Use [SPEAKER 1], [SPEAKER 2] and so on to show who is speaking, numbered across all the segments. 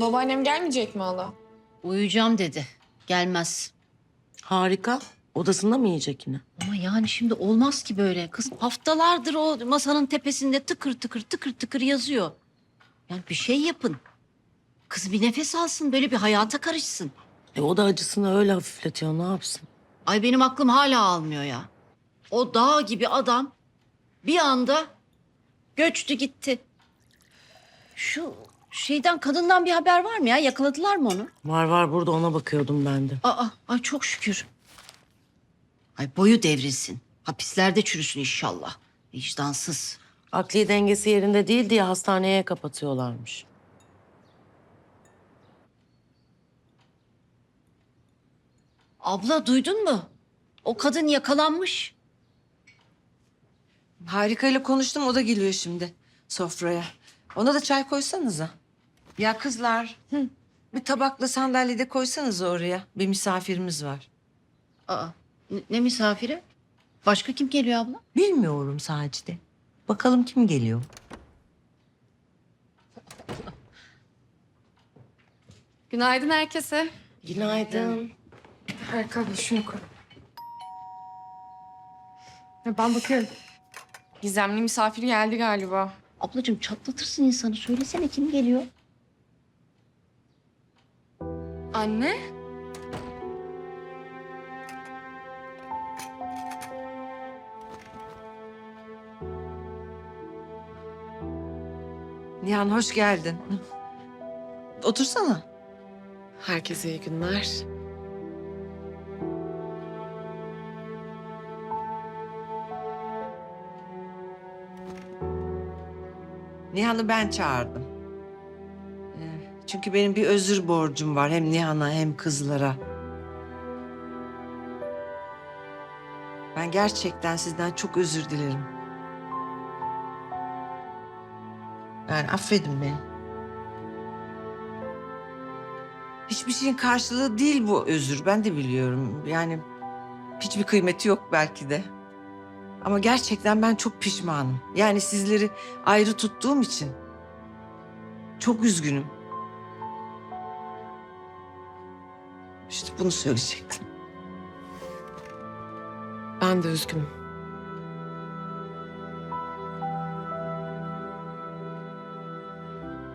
[SPEAKER 1] Babaannem gelmeyecek mi hala?
[SPEAKER 2] Uyuyacağım dedi. Gelmez.
[SPEAKER 3] Harika. Odasında mı yiyecek yine?
[SPEAKER 2] Ama yani şimdi olmaz ki böyle. Kız haftalardır o masanın tepesinde tıkır tıkır tıkır tıkır yazıyor. Yani bir şey yapın. Kız bir nefes alsın, böyle bir hayata karışsın.
[SPEAKER 3] E o da acısını öyle hafifletiyor. Ne yapsın?
[SPEAKER 2] Ay benim aklım hala almıyor ya. O dağ gibi adam bir anda göçtü gitti. Şu şeyden kadından bir haber var mı ya? Yakaladılar mı onu?
[SPEAKER 3] Var var burada ona bakıyordum ben de.
[SPEAKER 2] Aa, ay çok şükür. Ay boyu devrilsin. Hapislerde çürüsün inşallah. Vicdansız.
[SPEAKER 3] Akli dengesi yerinde değil diye hastaneye kapatıyorlarmış.
[SPEAKER 2] Abla duydun mu? O kadın yakalanmış.
[SPEAKER 4] Harika ile konuştum o da geliyor şimdi sofraya. Ona da çay koysanıza. Ya kızlar bir tabakla sandalye de koysanız oraya. Bir misafirimiz var.
[SPEAKER 2] Aa, ne, ne misafiri? Başka kim geliyor abla?
[SPEAKER 4] Bilmiyorum Sacide. Bakalım kim geliyor.
[SPEAKER 1] Günaydın herkese.
[SPEAKER 3] Günaydın.
[SPEAKER 1] Harika abi şunu koy. Ben bakıyorum. Gizemli misafir geldi galiba.
[SPEAKER 2] Ablacığım çatlatırsın insanı. Söylesene kim geliyor?
[SPEAKER 1] Anne?
[SPEAKER 4] Nihan hoş geldin. Otursana.
[SPEAKER 1] Herkese iyi günler.
[SPEAKER 4] Nihan'ı ben çağırdım. Çünkü benim bir özür borcum var hem Nihan'a hem kızlara. Ben gerçekten sizden çok özür dilerim. Yani affedin beni. Hiçbir şeyin karşılığı değil bu özür. Ben de biliyorum. Yani hiçbir kıymeti yok belki de. Ama gerçekten ben çok pişmanım. Yani sizleri ayrı tuttuğum için. Çok üzgünüm. İşte bunu söyleyecektim.
[SPEAKER 1] Ben de üzgünüm.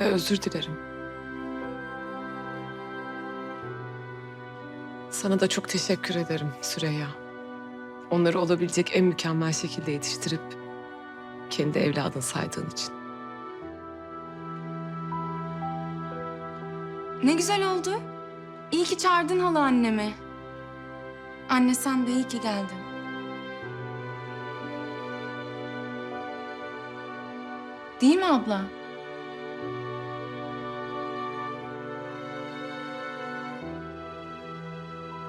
[SPEAKER 1] Ve özür dilerim. Sana da çok teşekkür ederim Süreyya. Onları olabilecek en mükemmel şekilde yetiştirip kendi evladın saydığın için.
[SPEAKER 5] Ne güzel oldu. İyi ki çağırdın hala annemi. Anne sen de iyi ki geldin. Değil mi abla?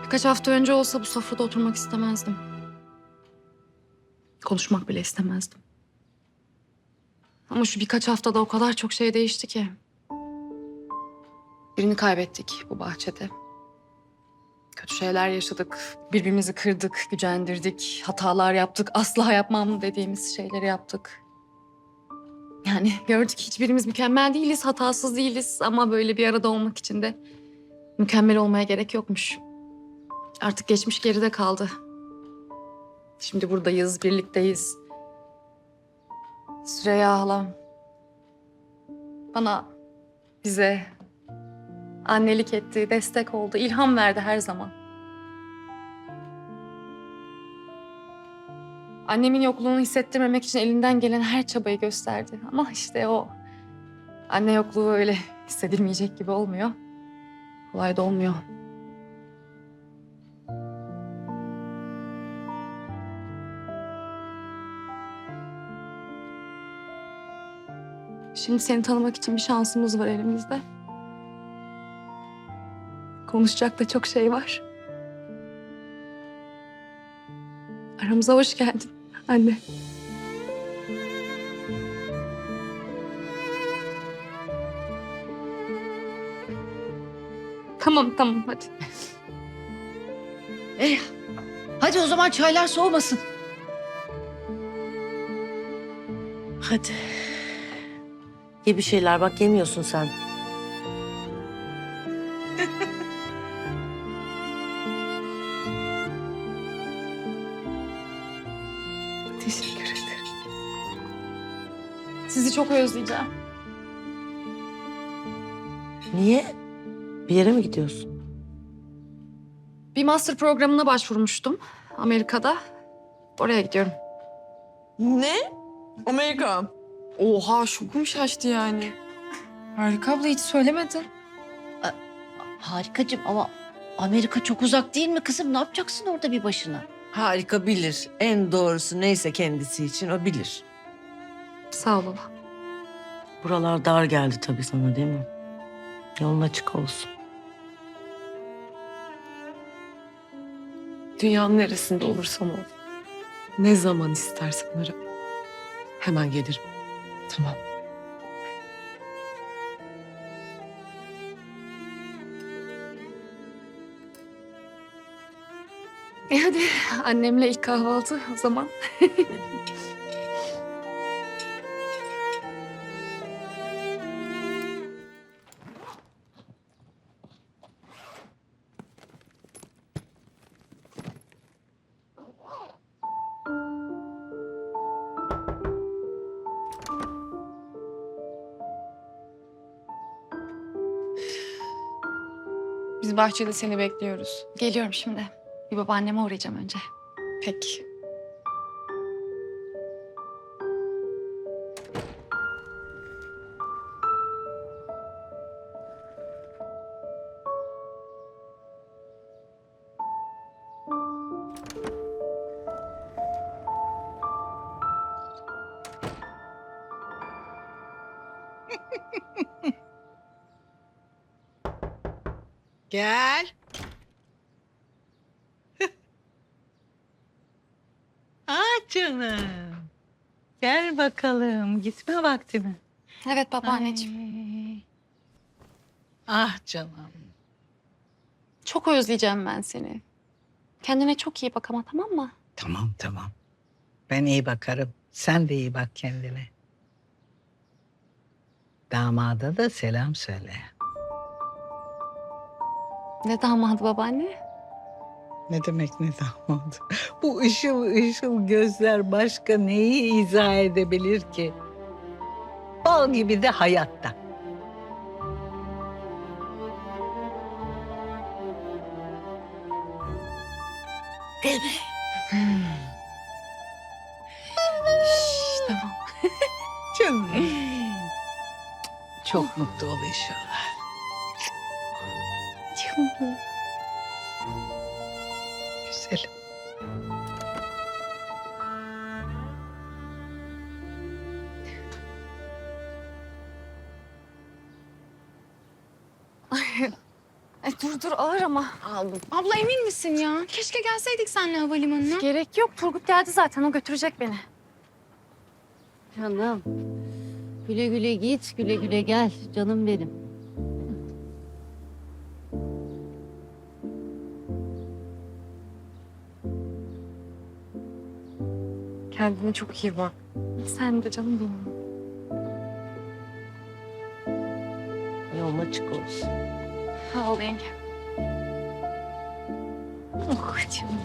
[SPEAKER 6] Birkaç hafta önce olsa bu sofrada oturmak istemezdim. Konuşmak bile istemezdim. Ama şu birkaç haftada o kadar çok şey değişti ki. Birini kaybettik bu bahçede. Kötü şeyler yaşadık. Birbirimizi kırdık, gücendirdik. Hatalar yaptık. Asla yapmam dediğimiz şeyleri yaptık. Yani gördük hiçbirimiz mükemmel değiliz, hatasız değiliz. Ama böyle bir arada olmak için de mükemmel olmaya gerek yokmuş. Artık geçmiş geride kaldı. Şimdi buradayız, birlikteyiz. Süreyya halam. Bana, bize annelik etti, destek oldu, ilham verdi her zaman. Annemin yokluğunu hissettirmemek için elinden gelen her çabayı gösterdi. Ama işte o anne yokluğu öyle hissedilmeyecek gibi olmuyor. Kolay da olmuyor. Şimdi seni tanımak için bir şansımız var elimizde. Konuşacak da çok şey var. Aramıza hoş geldin anne. Tamam tamam hadi.
[SPEAKER 2] Eh, hadi o zaman çaylar soğumasın.
[SPEAKER 3] Hadi. Ye bir şeyler bak yemiyorsun sen.
[SPEAKER 6] çok özleyeceğim.
[SPEAKER 3] Niye? Bir yere mi gidiyorsun?
[SPEAKER 6] Bir master programına başvurmuştum Amerika'da. Oraya gidiyorum.
[SPEAKER 7] Ne? Amerika. Oha şokum şaştı yani. Harika abla hiç söylemedin.
[SPEAKER 2] Harikacığım ama Amerika çok uzak değil mi kızım? Ne yapacaksın orada bir başına?
[SPEAKER 4] Harika bilir. En doğrusu neyse kendisi için o bilir.
[SPEAKER 6] Sağ ol baba.
[SPEAKER 3] Buralar dar geldi tabii sana değil mi? Yolun açık olsun.
[SPEAKER 1] Dünyanın neresinde olursam ol. Ne zaman istersen ara. Hemen gelirim. Tamam.
[SPEAKER 6] E hadi annemle ilk kahvaltı o zaman.
[SPEAKER 5] Biz bahçede seni bekliyoruz.
[SPEAKER 6] Geliyorum şimdi. Bir babaanneme uğrayacağım önce.
[SPEAKER 5] Peki.
[SPEAKER 8] Gel. ah canım. Gel bakalım. Gitme vakti mi?
[SPEAKER 6] Evet babaanneciğim.
[SPEAKER 8] Ay. Ah canım.
[SPEAKER 6] Çok özleyeceğim ben seni. Kendine çok iyi bak ama tamam mı?
[SPEAKER 8] Tamam tamam. Ben iyi bakarım. Sen de iyi bak kendine. Damada da selam söyle.
[SPEAKER 6] Ne damadı babaanne?
[SPEAKER 8] Ne demek ne damadı? Bu ışıl ışıl gözler başka neyi izah edebilir ki? Bal gibi de hayatta. Değil mi?
[SPEAKER 6] Şş, tamam.
[SPEAKER 8] Canım. Çok mutlu ol inşallah. Güzelim.
[SPEAKER 6] Ay, dur dur ağır ama.
[SPEAKER 5] Aldım. Abla emin misin ya? Keşke gelseydik seninle havalimanına.
[SPEAKER 6] Gerek yok. Turgut geldi zaten. O götürecek beni.
[SPEAKER 2] Canım. Güle güle git, güle güle gel. Canım benim.
[SPEAKER 1] Kendine çok iyi bak.
[SPEAKER 6] Sen de canım benim.
[SPEAKER 3] Yolun açık olsun.
[SPEAKER 6] Sağ ol yenge. Oh canım.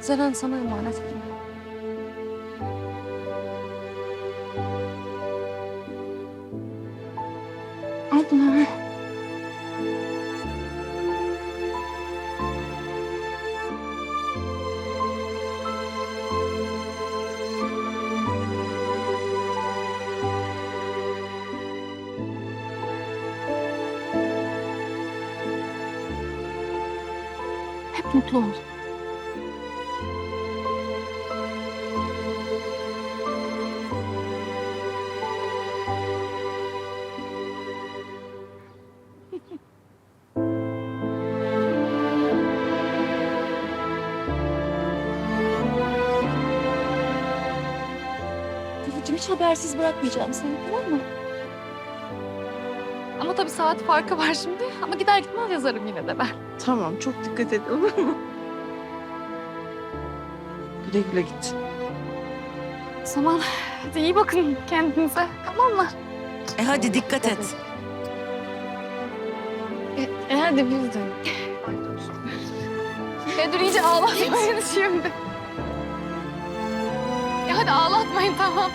[SPEAKER 6] Zeren sana emanet ediyorum.
[SPEAKER 5] Abla.
[SPEAKER 6] Hep mutlu ol. Hiç habersiz bırakmayacağım seni tamam mı? Ama tabii saat farkı var şimdi. Ama gider gitmez yazarım yine de ben.
[SPEAKER 4] Tamam çok dikkat et olur mu? Güle güle git.
[SPEAKER 6] O zaman hadi iyi bakın kendinize. Tamam mı?
[SPEAKER 3] E hadi dikkat et.
[SPEAKER 6] E, e hadi biz de. Bedir iyice ağlatmayın şimdi. E hadi ağlatmayın tamam.